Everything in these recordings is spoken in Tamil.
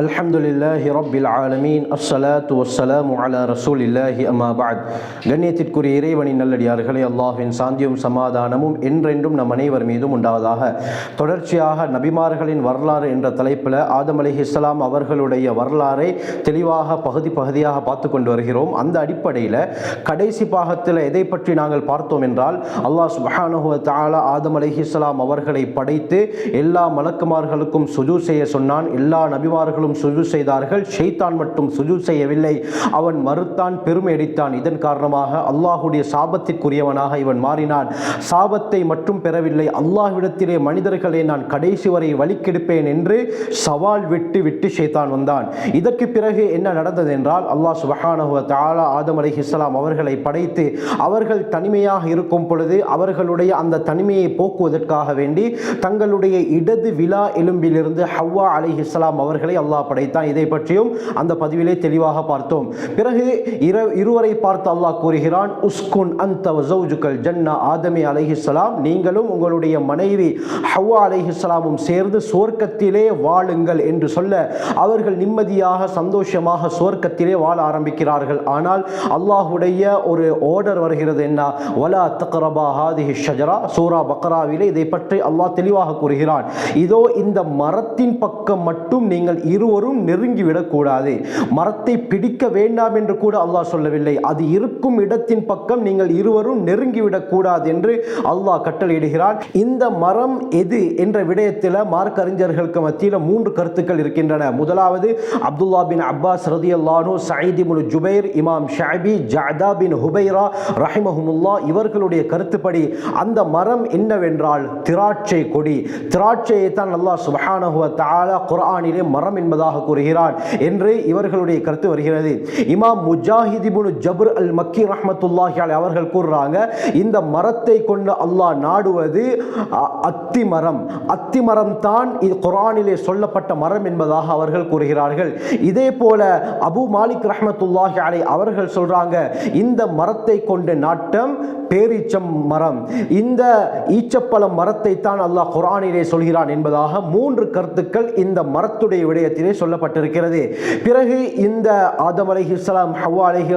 அல்ஹம்துலில்லாஹி ரப்பில் ஆலமீன் அஸ்ஸலாத்து வஸ்ஸலாமு அலா ரசூலில்லாஹி அம்மா பாத் கண்ணியத்திற்குரிய இறைவனின் நல்லடியார்களே அல்லாஹின் சாந்தியும் சமாதானமும் என்றென்றும் நம் அனைவர் மீதும் உண்டாவதாக. தொடர்ச்சியாக நபிமார்களின் வரலாறு என்ற தலைப்பில் ஆதம் அலி இஸ்லாம் அவர்களுடைய வரலாறை தெளிவாக பகுதி பகுதியாக பார்த்து கொண்டு வருகிறோம். அந்த அடிப்படையில் கடைசி பாகத்தில் எதை பற்றி நாங்கள் பார்த்தோம் என்றால் அல்லாஹ் சுபஹானுஹு தாலா ஆதம் அலி இஸ்லாம் அவர்களை படைத்து எல்லா மலக்குமார்களுக்கும் சுஜூ செய்ய சொன்னான். எல்லா நபிமார்களும் சுஜூ செய்தார்கள். ஷெய்தான் மட்டும் சுஜூ செய்யவில்லை. அவன் மறுத்தான் பெருமை அடித்தான். இதன் காரணமாக அல்லாஹுடைய சாபத்திற்குரியவனாக இவன் மாறினான். சாபத்தை மட்டும் பெறவில்லை. அல்லாஹ்விடத்திலே மனிதர்களை நான் கடைசி வரை வழிக்கெடுப்பேன் என்று சவால் விட்டு விட்டு ஷெய்தான் வந்தான். இதற்கு பிறகு என்ன நடந்தது என்றால் அல்லாஹ் சுபஹானஹு தாலா ஆதம் அலி இஸ்லாம் அவர்களை படைத்து அவர்கள் தனிமையாக இருக்கும் பொழுது அவர்களுடைய அந்த தனிமையை போக்குவதற்காக வேண்டி தங்களுடைய இடது விழா எலும்பிலிருந்து ஹவ்வா அலி இஸ்லாம் அவர்களை அல்லாஹ் படைத்தான் இதை பற்றியும் அந்த பதிவிலே தெளிவாக பார்த்தோம். பிறகு இர இருவரை பார்த்து அல்லாஹ் கூறுகிறான் உஸ்குன் அந்த வசௌஜுக்கல் ஜன்னா ஆதமி அலைஹிஸ்லாம் நீங்களும் உங்களுடைய மனைவி ஹவ்வா அலைஹிஸ்லாமும் சேர்ந்து சுவர்க்கத்திலே வாழுங்கள் என்று சொல்ல அவர்கள் நிம்மதியாக சந்தோஷமாக சுவர்க்கத்திலே வாழ ஆரம்பிக்கிறார்கள். ஆனால் அல்லாஹுடைய ஒரு ஆர்டர் வருகிறது என்ன? வலா தக்ரபா ஹாதிஹி ஷஜரா. சூரா பக்ராவிலே இதை பற்றி அல்லாஹ் தெளிவாக கூறுகிறான். இதோ இந்த மரத்தின் பக்கம் மட்டும் நீங்கள் இருவரும் நெருங்கி விடக்கூடாது மரத்தை பிடிக்க வேண்டாம் என்று கூட அல்லாஹ் சொல்லவில்லை. அது இருக்கும் இடத்தின் பக்கம் நீங்கள் இருவரும் நெருங்கிவிடக்கூடாது என்று அல்லாஹ் கட்டளையிடுகிறான். இந்த மரம் எது என்ற விடயத்தில் மார்க்கறிஞர்களுக்கு மத்தியில் மூன்று கருத்துக்கள் இருக்கின்றன. முதலாவது அப்துல்லா பின் அப்பாஸ் ரதி அல்லானு சயீதி முனு ஜுபைர் இமாம் ஷாபி ஜாதா பின் ஹுபைரா ரஹிமஹுமுல்லா இவர்களுடைய கருத்துப்படி அந்த மரம் என்னவென்றால் திராட்சை கொடி. திராட்சையை தான் அல்லாஹ் சுபஹானஹுவ தாலா குரானிலே மரம் என்பதாக கூறுகிறான் என்று இவர்களுடைய கருத்து வருகிறது. இமாம் முஜாஹிதிபுனு ஜபர் அல் மக்கி ரஹமத்துல்லாஹி அலைஹி அவர்கள் கூறுறாங்க இந்த மரத்தை கொண்டு அல்லாஹ் நாடுவது அத்தி மரம். அத்தி மரம் தான் இது குரானிலே சொல்லப்பட்ட மரம் என்பதாக அவர்கள் கூறுகிறார்கள். இதே போல அபு மாலிக் ரஹமத்துல்லாஹி அலை அவர்கள் சொல்றாங்க இந்த மரத்தை கொண்டு நாட்டம் பேரீச்சம் மரம். இந்த ஈச்சப்பழம் மரத்தை தான் அல்லாஹ் குரானிலே சொல்கிறான் என்பதாக மூன்று கருத்துக்கள் இந்த மரத்துடைய விடயத்தில் சொல்லப்பட்டிருக்கிறது. பிறகு இந்த ஆதம் அலைஹிஸ்ஸலாம் ஹவ்வா அலைஹி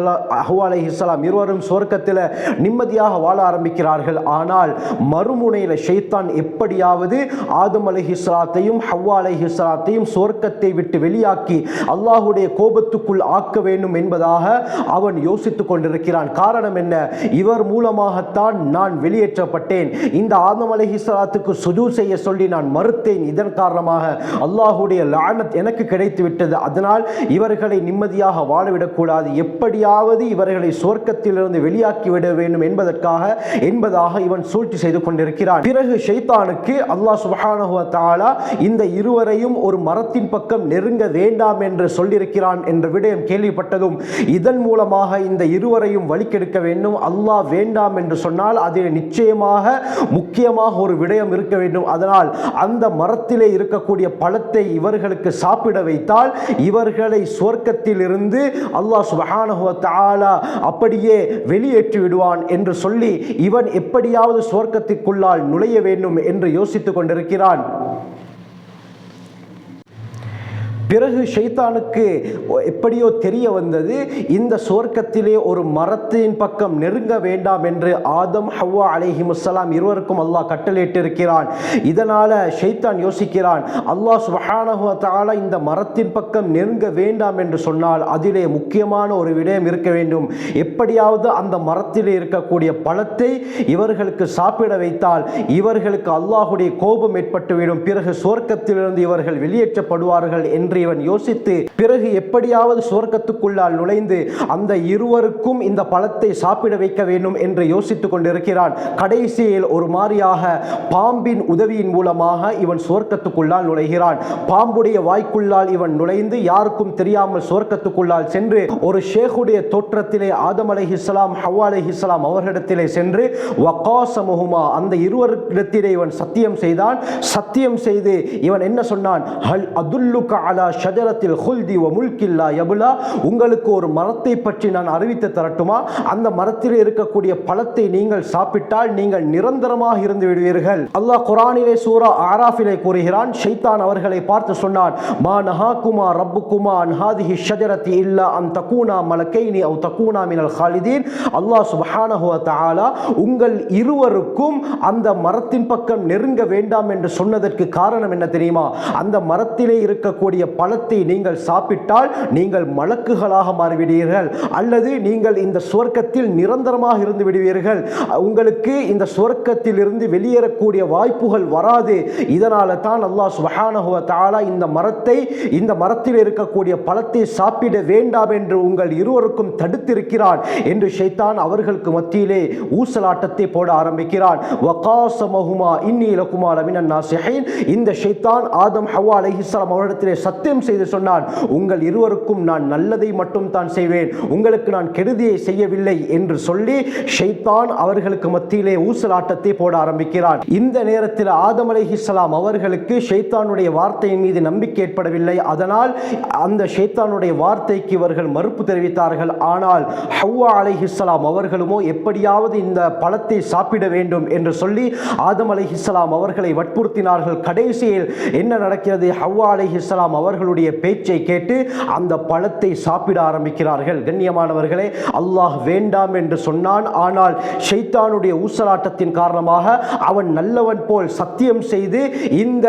ஹவ்வா இஸ்லாம் இருவரும் சொர்க்கத்தில் நிம்மதியாக வாழ ஆரம்பிக்கிறார்கள். ஆனால் மறுமுனையில் ஷைத்தான் எப்படியாவது ஆதம் அலை அலைஹிஸ்ஸலாத்தையும் ஹவ்வா அலைஹிஸ்ஸலாத்தையும் சொர்க்கத்தை விட்டு வெளியாக்கி அல்லாஹுடைய கோபத்துக்குள் ஆக்க வேண்டும் என்பதாக அவன் யோசித்துக் கொண்டிருக்கிறான். காரணம் என்ன? இவர் மூலமாகத்தான் நான் வெளியேற்றப்பட்டேன். இந்த ஆதம் அலை இஸ்லாத்துக்கு சுஜூ செய்ய சொல்லி நான் மறுத்தேன். இதன் காரணமாக அல்லாஹுடைய லானத் எனக்கு எனக்கு கிடைத்துவிட்டது அதனால் இவர்களை நிம்மதியாக வாழவிடக்கூடாது. எப்படியாவது இவர்களை சொர்க்கத்திலிருந்து வெளியாக்கிவிட வேண்டும் என்பதற்காக என்பதாக இவன் சூழ்ச்சி செய்து கொண்டிருக்கிறான். பிறகு ஷைத்தானுக்கு அல்லாஹ் சுப்ஹானஹு தாலா இந்த இருவரையும் ஒரு மரத்தின் பக்கம் நெருங்க வேண்டாம் என்று சொல்லியிருக்கிறான் என்ற விடயம் கேள்விப்பட்டதும் இதன் மூலமாக இந்த இருவரையும் வழிக்கெடுக்க வேண்டும். அல்லாஹ் வேண்டாம் என்று சொன்னால் அதில் நிச்சயமாக முக்கியமாக ஒரு விடயம் இருக்க வேண்டும். அதனால் அந்த மரத்திலே இருக்கக்கூடிய பழத்தை இவர்களுக்கு சாப்பிட வைத்தால் இவர்களை சொர்க்கத்திலிருந்து அல்லாஹ் சுபஹானஹுவத்தாலா அப்படியே வெளியேற்றி விடுவான் என்று சொல்லி இவன் எப்படியாவது சொர்க்கத்திற்குள்ளால் நுழைய வேண்டும் என்று யோசித்துக் கொண்டிருக்கிறான். பிறகு ஷைத்தானுக்கு எப்படியோ தெரிய வந்தது இந்த சுவர்க்கத்திலே ஒரு மரத்தின் பக்கம் நெருங்க வேண்டாம் என்று ஆதம் ஹவ்வா அலைஹி முசலாம் இருவருக்கும் அல்லாஹ் கட்டளையிட்டிருக்கிறான். இதனால் ஷைத்தான் யோசிக்கிறான் அல்லாஹ் சுப்ஹானஹு இந்த மரத்தின் பக்கம் நெருங்க வேண்டாம் என்று சொன்னால் அதிலே முக்கியமான ஒரு விடயம் இருக்க வேண்டும். எப்படியாவது அந்த மரத்திலே இருக்கக்கூடிய பழத்தை இவர்களுக்கு சாப்பிட வைத்தால் இவர்களுக்கு அல்லாஹுடைய கோபம் ஏற்பட்டுவிடும். பிறகு சுவர்க்கத்திலிருந்து இவர்கள் வெளியேற்றப்படுவார்கள் என்று இவன் யோசித்து பிறகு எப்படியாவது சுவர்க்கத்துக்குள்ளால் நுழைந்து அந்த இருவருக்கும் இந்த பழத்தை சாப்பிட வைக்க வேண்டும் என்று யோசித்துக் கொண்டிருக்கிறான். கடைசியில் ஒரு மாதிரியாக பாம்பின் உதவியின் மூலமாக இவன் சுவர்க்கத்துக்குள்ளால் நுழைகிறான். பாம்புடைய வாய்க்குள்ளால் இவன் நுழைந்து யாருக்கும் தெரியாமல் சுவர்க்கத்துக்குள்ளால் சென்று ஒரு ஷேகுடைய தோற்றத்திலே ஆதம் அலை இஸ்லாம் ஹவா அலை இஸ்லாம் அவர்களிடத்திலே சென்று வக்காசமுகுமா அந்த இருவரிடத்திலே இவன் சத்தியம் செய்தான். சத்தியம் செய்து இவன் என்ன சொன்னான்? ஹல் அதுல்லுக அலா ஷஜரத்தில் ஹுல்தி வ முல்கில்லா யபுலா. உங்களுக்கு ஒரு மரத்தை பற்றி நான் அறிவித்து தரட்டுமா? அந்த மரத்தில் இருக்கக்கூடிய பழத்தை நீங்கள் சாப்பிட்டால் நீங்கள் நிரந்தரமாக இருந்து விடுவீர்கள். அல்லாஹ் குரானிலே சூரா ஆராஃபிலே கூறுகிறான் ஷைத்தான் அவர்களை பார்த்து சொன்னான் மா நஹாகுமா ரப்புக்குமா அன் ஹாதிஹி ஷஜரத்தி இல்லா அன் தக்கூனா மலக்கைனி அவ் தக்கூனா மினல் ஹாலிதீன். அல்லாஹ் சுபஹானஹுவ வ தஆலா உங்கள் இருவருக்கும் அந்த மரத்தின் பக்கம் நெருங்க வேண்டாம் என்று சொன்னதற்கு காரணம் என்ன தெரியுமா? அந்த மரத்திலே இருக்கக்கூடிய பழத்தை நீங்கள் சாப்பிட்டால் நீங்கள் மலக்குகளாக மாறிவிடுவீர்கள். அல்லது நீங்கள் இந்த சுவர்க்கத்தில் நிரந்தரமாக இருந்து விடுவீர்கள். உங்களுக்கு இந்த சுவர்க்கத்தில் இருந்து வெளியேறக்கூடிய வாய்ப்புகள் வராது. இதனால தான் அல்லாஹ் சுப்ஹானஹு வ இந்த மரத்தை இந்த மரத்தில் இருக்கக்கூடிய பழத்தை சாப்பிட வேண்டாம் என்று உங்கள் இருவருக்கும் தடுத்திருக்கிறான் என்று ஷைத்தான் அவர்களுக்கு மத்தியிலே ஊசலாட்டத்தை போட ஆரம்பிக்கிறான். வகாசமஹுமா இன்னி லகுமா லமினன் நாசிஹீன். இந்த ஷைத்தான் ஆதம் ஹவா அலஹிஸ்லாம் அவரிடத்திலே சத்தியம் செய்து சொன்னான் உங்கள் இருவருக்கும் நான் நல்லதை மட்டும் தான் செய்வேன். உங்களுக்கு நான் கெடுதியை செய்யவில்லை என்று சொல்லி ஷைத்தான் அவர்களுக்கு மத்தியிலே ஊசலாட்டத்தை போட ஆரம்பிக்கிறான். இந்த நேரத்தில் ஆதம் அலைஹிஸ்ஸலாம் அவர்களுக்கு ஷைத்தானுடைய வார்த்தையின் மீது நம்பிக்கை ஏற்படவில்லை. அதனால் அந்த ஷைத்தானுடைய வார்த்தைக்கு இவர்கள் மறுப்பு தெரிவித்தார்கள். ஆனால் ஹவ்வா அலைஹிஸ்ஸலாம் அவர்களுமோ எப்படியாவது இந்த பழத்தை சாப்பிட வேண்டும் என்று சொல்லி ஆதம் அலைஹிஸ்ஸலாம் அவர்களை வற்புறுத்தினார்கள். கடைசியில் என்ன நடக்கிறது? ஹவ்வா அலைஹிஸ்ஸலாம் அவர்களுடைய பேச்சை கேட்டு அந்த பழத்தை சாப்பிட ஆரம்பிக்கிறார்கள். கண்ணியமானவர்களே அல்லாஹ் வேண்டாம் என்று சொன்னான். ஆனால் ஷைத்தானுடைய ஊசலாட்டத்தின் காரணமாக அவன் நல்லவன் போல் சத்தியம் செய்து இந்த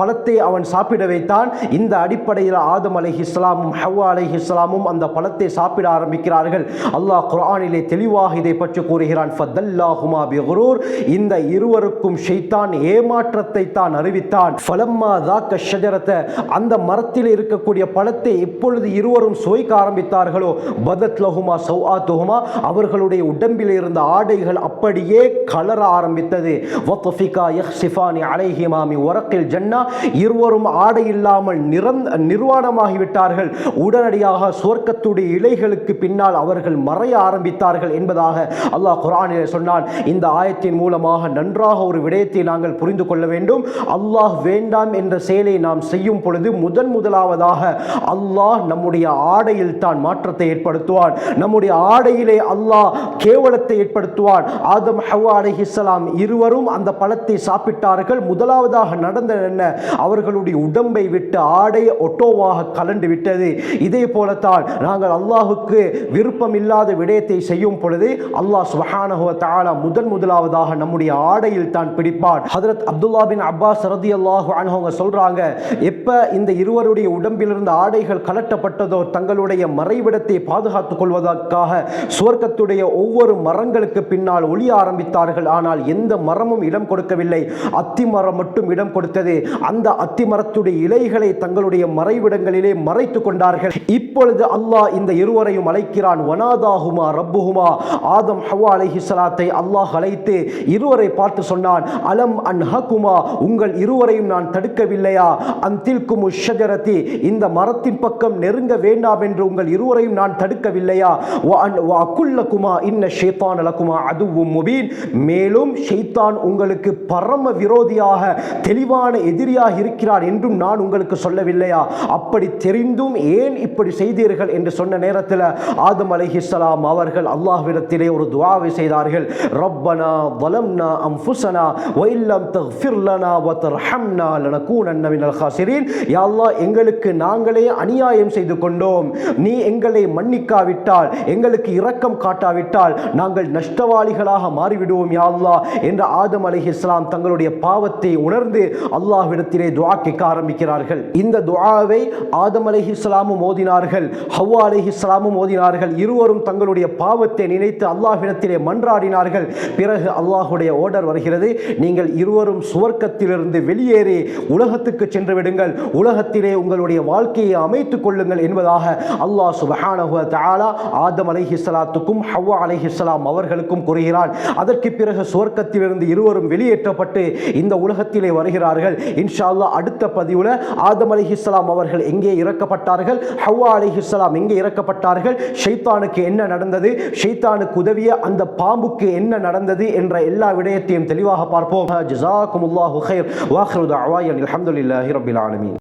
பழத்தை அவன் சாப்பிட வைத்தான். இந்த அடிப்படையில் ஆதம் அலஹி இஸ்லாமும் ஹவ்வா அலஹி இஸ்லாமும் அந்த பழத்தை சாப்பிட ஆரம்பிக்கிறார்கள். அல்லாஹ் குரானிலே தெளிவாக இதை பற்றி கூறுகிறான். ஃபதல்லாஹுமா பிகுரூர். இந்த இருவருக்கும் ஷைத்தான் ஏமாற்றத்தை தான் அறிவித்தான். ஃபலம்மா தாக்க ஷஜரத்த அந்த மரத்தில் இருக்கக்கூடிய பழத்தை எப்பொழுது இருவரும் சுவைக்க ஆரம்பித்தார்களோ பதத் லஹுமா சௌஆத்துஹுமா அவர்களுடைய உடம்பில் இருந்த ஆடைகள் அப்படியே கலர ஆரம்பித்தது. வத்தஃபிகா யஹ்சிஃபானி அலைஹிமாமி மின் ஜன்னா இருவரும் ஆடை இல்லாமல் நிரந் நிர்வாணமாகிவிட்டார்கள். உடனடியாக சுவர்க்கத்துடைய இலைகளுக்கு பின்னால் அவர்கள் மறைய ஆரம்பித்தார்கள் என்பதாக அல்லாஹ் குரானில் சொன்னான். இந்த ஆயத்தின் மூலமாக நன்றாக ஒரு விடயத்தை நாங்கள் புரிந்து கொள்ள வேண்டும். அல்லாஹ் வேண்டாம் என்ற செயலை நாம் செய்யும் பொழுது முதன் முதன் முதலாவதாக அல்லாஹ் நம்முடைய ஆடையில் தான் மாற்றத்தை ஏற்படுத்துவான். நம்முடைய ஆடையிலே அல்லாஹ் கேவலத்தை ஏற்படுத்துவான். ஆதம் ஹவா அலைஹிஸ்ஸலாம் இருவரும் அந்த பழத்தை சாப்பிட்டார்கள். முதலாவதாக நடந்த என்ன? அவர்களுடைய உடம்பை விட்டு ஆடை ஒட்டோவாக கலண்டு விட்டது. இதே போலத்தான் நாங்கள் அல்லாஹுக்கு விருப்பம் இல்லாத விடயத்தை செய்யும் பொழுது அல்லாஹ் சுஹானஹுவ தாலா முதன் முதலாவதாக நம்முடைய ஆடையில் தான் பிடிப்பான். ஹதரத் அப்துல்லா பின் அப்பாஸ் ரதி அல்லாஹு அவங்க சொல்றாங்க எப்ப இந்த இருவர் இருவருடைய உடம்பிலிருந்து ஆடைகள் கலட்டப்பட்டதோ தங்களுடைய மறைவிடத்தை பாதுகாத்துக் கொள்வதற்காக சுவர்க்கத்துடைய ஒவ்வொரு மரங்களுக்கு பின்னால் ஒளிய ஆரம்பித்தார்கள். ஆனால் எந்த மரமும் இடம் கொடுக்கவில்லை. அத்திமரம் மட்டும் இடம் கொடுத்தது. அந்த அத்திமரத்துடைய இலைகளை தங்களுடைய மறைவிடங்களிலே மறைத்து கொண்டார்கள். இப்பொழுது அல்லாஹ் இந்த இருவரையும் அழைக்கிறான். வனாதாகுமா ரப்புகுமா ஆதம் ஹவா அலைஹி ஸலாத்தை அல்லாஹ் அழைத்து இருவரை பார்த்து சொன்னான். அலம் அன் ஹகுமா உங்கள் இருவரையும் நான் தடுக்கவில்லையா? அந்தில்குமு ஷஜரதி இந்த மரத்தின் பக்கம் நெருங்க வேண்டாம் என்று உங்கள் இருவரையும் நான் தடுக்கவில்லையா? வ இன்ன ஷேத்தான் அலக்குமா அதுவும் முபீன். மேலும் ஷெய்தான் உங்களுக்கு பரம விரோதியாக தெளிவான எதிரியாக இருக்கிறார் என்றும் நான் உங்களுக்கு சொல்லவில்லையா? அப்படி தெரிந்தும் ஏன் இப்படி செய்தீர்கள் என்று சொன்ன நேரத்தில் ஆதம் அலிஹிஸ்லாம் அவர்கள் அல்லாஹ்விடத்திலே ஒரு துவாவை செய்தார்கள். ரப்பனா வலம்னா அம்ஃபுசனா வ தஃபிர்லனா வத்தர் ஹம்னா வ அன்னவின் லனகூனன்ன யா எங்களுக்கு நாங்களே அநியாயம் செய்து கொண்டோம். நீ எங்களை மன்னிக்காவிட்டால் எங்களுக்கு இரக்கம் காட்டாவிட்டால் நாங்கள் நஷ்டவாளிகளாக மாறிவிடுவோம் யா என்று ஆதம் அலைஹிஸ்ஸலாம் தங்களுடைய பாவத்தை உணர்ந்து அல்லாஹ்விடத்திலே துவா கேட்க ஆரம்பிக்கிறார்கள். இந்த துவாவை ஆதம் இஸ்லாமும் ஓதினார்கள். ஹவ்வா அலைஹிஸ்ஸலாமும் ஓதினார்கள். இருவரும் தங்களுடைய பாவத்தை நினைத்து அல்லாஹ்விடத்திலே மன்றாடினார்கள். பிறகு அல்லாஹுடைய ஓர்டர் வருகிறது. நீங்கள் இருவரும் சுவர்க்கத்திலிருந்து வெளியேறி உலகத்துக்கு சென்று விடுங்கள். உலகத்திலே அடிப்படையிலே உங்களுடைய வாழ்க்கையை அமைத்துக் கொள்ளுங்கள் என்பதாக அல்லாஹ் சுபஹானஹுவ தாலா ஆதம் அலைஹி ஹவ்வா அலைஹி சலாம் அவர்களுக்கும் கூறுகிறான். அதற்கு பிறகு சுவர்க்கத்திலிருந்து இருவரும் வெளியேற்றப்பட்டு இந்த உலகத்திலே வருகிறார்கள். இன்ஷா அல்லா அடுத்த பதிவில் ஆதம் அலிஹி சலாம் அவர்கள் எங்கே இறக்கப்பட்டார்கள்? ஹவ்வா அலிஹி சலாம் எங்கே இறக்கப்பட்டார்கள்? ஷைத்தானுக்கு என்ன நடந்தது? ஷைத்தானுக்கு உதவிய அந்த பாம்புக்கு என்ன நடந்தது? என்ற எல்லா விடயத்தையும் தெளிவாக பார்ப்போம். ஜிசாக்குமுல்லா ஹுஹைர் வாஹ்ருத் அவாயன் அலமதுல்லாஹி ரபில் ஆலமின்.